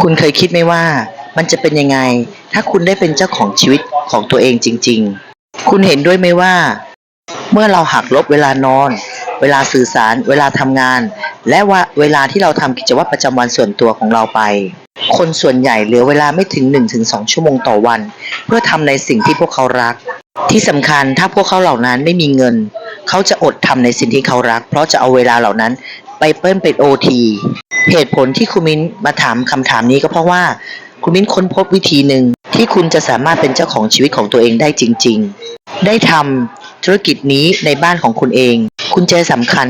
คุณเคยคิดไหมว่ามันจะเป็นยังไง ถ้าคุณได้เป็นเจ้าของชีวิตของตัวเองจริง ๆ คุณเห็นด้วยไหมว่า เมื่อเราหักลบเวลานอน เวลาสื่อสาร เวลาทำงาน และว่าเวลาที่เราทำกิจวัตรประจำวันส่วนตัวของเราไป คนส่วนใหญ่เหลือเวลาไม่ถึง 1-2 ชั่วโมงต่อวัน เพื่อทำในสิ่งที่พวกเขารัก ที่สำคัญถ้าพวกเขาเหล่านั้นไม่มีเงิน เขาจะอดทำในสิ่งที่เขารัก เพราะจะเอาเวลาเหล่านั้นไปเปิ้ลเป็นโอที เหตุผลที่คุณมิ้นมาถามคำถามนี้ก็เพราะว่าคุณมิ้นค้นพบวิธีหนึ่งที่คุณจะสามารถเป็นเจ้าของชีวิตของตัวเองได้จริง ๆ ได้ทำธุรกิจนี้ในบ้านของคุณเอง คุณแจสำคัญ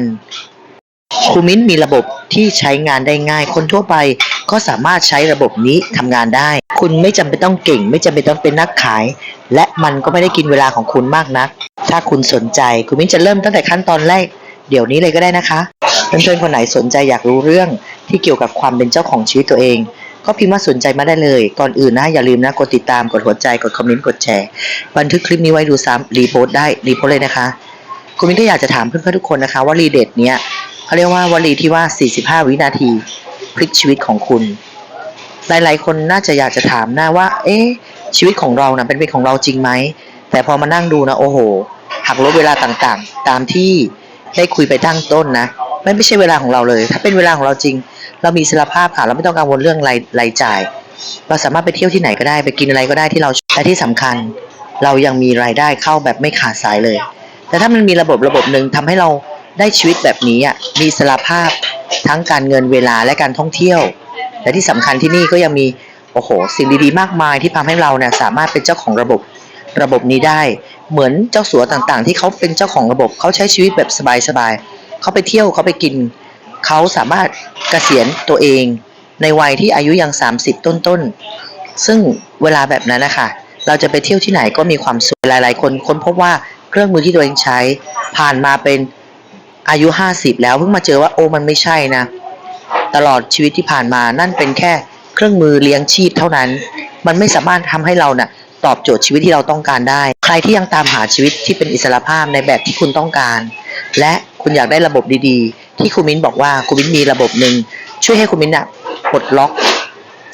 คุณมิ้นมีระบบที่ใช้งานได้ง่าย คนทั่วไปก็สามารถใช้ระบบนี้ทำงานได้ คุณไม่จำเป็นต้องเก่ง ไม่จำเป็นต้องเป็นนักขาย และมันก็ไม่ได้กินเวลาของคุณมากนัก ถ้าคุณสนใจคุณมิ้นจะเริ่มตั้งแต่ขั้นตอนแรก เดี๋ยวนี้เลยก็ได้นะคะ เพื่อนๆคนไหนสนใจอยากรู้เรื่องที่เกี่ยวกับความเป็นเจ้าของชีวิตตัวเอง ก็พิมพ์ว่าสนใจมาได้เลย ก่อนอื่นนะอย่าลืมนะกดติดตามกดหัวใจกดคอมเมนต์กดแชร์บันทึกคลิปนี้ไว้ดูซ้ำรีโพสต์ได้รีโพสต์เลยนะคะคุณมิ้นก็อยากจะถามเพื่อนๆทุกคนนะคะว่ารีเด็ดเนี้ยเขาเรียกว่าวลีที่ว่า 45 วินาทีพลิกชีวิตของคุณ หลายๆ คนน่าจะอยากจะถามนะว่า เอ๊ะ ชีวิตของเรานะเป็นเป็นของเราจริงไหม แต่พอมานั่งดูนะ โอ้โห หักลบเวลาต่างๆ ตามที่ได้คุยไปตั้งต้นนะ ไม่ไม่ใช่เวลาของเราเลย ถ้าเป็นเวลาของเราจริง เรามีอิสรภาพค่ะ เราไม่ต้องกังวลเรื่องรายรายจ่าย เราสามารถไปเที่ยวที่ไหนก็ได้ไปกินอะไรก็ได้ที่เราและที่สำคัญ เรายังมีรายได้เข้าแบบไม่ขาดสายเลย แต่ถ้ามันมีระบบระบบหนึ่งทำให้เราได้ชีวิตแบบนี้อะมีอิสรภาพทั้งการเงินเวลาและการท่องเที่ยว และที่สำคัญที่นี่ก็ยังมีโอ้โห สิ่งดีๆ มากมายที่ทำให้เราเนี่ยสามารถเป็นเจ้าของระบบระบบนี้ได้ เหมือนเจ้าสัวต่างๆ ที่เขาเป็นเจ้าของระบบเขาใช้ชีวิตแบบสบายๆ เขาไปเที่ยวเขาไปกิน เขาสามารถเกษียณตัวเองในวัยที่อายุยัง 30 ต้นๆ ซึ่งเวลาแบบนั้นนะคะเราจะไปเที่ยวที่ไหนก็มีความสุขหลาย ๆ คนค้นพบว่าเครื่องมือที่ตัวเองใช้ ผ่านมาเป็นอายุ 50 แล้วเพิ่งมาเจอว่าโอ้มันไม่ใช่นะ ตลอดชีวิตที่ผ่านมานั่นเป็นแค่เครื่องมือเลี้ยงชีพเท่านั้น มันไม่สามารถทำให้เราน่ะตอบโจทย์ชีวิตที่เราต้องการได้ ใครที่ยังตามหาชีวิตที่เป็นอิสระภาพในแบบที่คุณต้องการ และ คุณอยากได้ระบบดีๆ ที่คุณมิ้นบอกว่าคุณมิ้นมีระบบหนึ่งช่วยให้คุณมิ้นน่ะปลดล็อก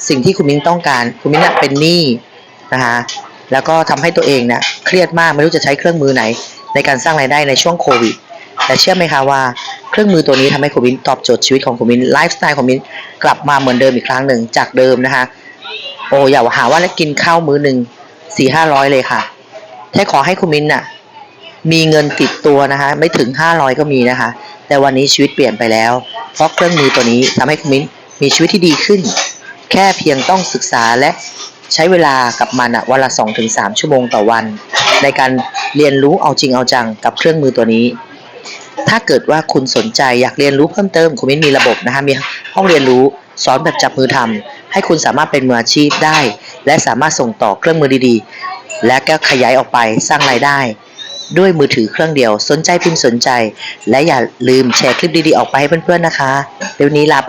สิ่งที่คุณมิ้นต้องการคุณมิ้นน่ะเป็นหนี้นะคะแล้วก็ทำให้ตัวเองเนี่ยเครียดมากไม่รู้จะใช้เครื่องมือไหน ในการสร้างรายได้ในช่วงโควิดแต่เชื่อไหมคะว่าเครื่องมือตัวนี้ทำให้คุณมิ้นตอบโจทย์ชีวิตของคุณมิ้นไลฟ์สไตล์ของมิ้นกลับมาเหมือนเดิมอีกครั้งหนึ่งจากเดิมนะคะโอ้อย่าหาว่าแล้วกินข้าวมื้อหนึ่งสี่ห้าร้อยเลยค่ะแค่ขอให้คุณมิ้นน่ะ มีเงินติดตัวนะคะ ไม่ถึงห้าร้อยก็มีนะคะ แต่วันนี้ชีวิตเปลี่ยนไปแล้ว เพราะเครื่องมือตัวนี้ทำให้คุณมิ้นมีชีวิตที่ดีขึ้น แค่เพียงต้องศึกษาและใช้เวลากับมันอะวันละสองถึงสามชั่วโมงต่อวัน ในการเรียนรู้เอาจริงเอาจังกับเครื่องมือตัวนี้ ถ้าเกิดว่าคุณสนใจอยากเรียนรู้เพิ่มเติมคุณมิ้นมีระบบนะคะมีห้องเรียนรู้สอนแบบจับมือทำให้คุณสามารถเป็นมืออาชีพได้ และสามารถส่งต่อเครื่องมือดีๆ และก็ขยายออกไปสร้างรายได้ ด้วยมือถือเครื่องเดียว สนใจพิมพ์สนใจ และอย่าลืมแชร์คลิปดีๆออกไปให้เพื่อนๆนะคะ เดี๋ยวนี้ลาไป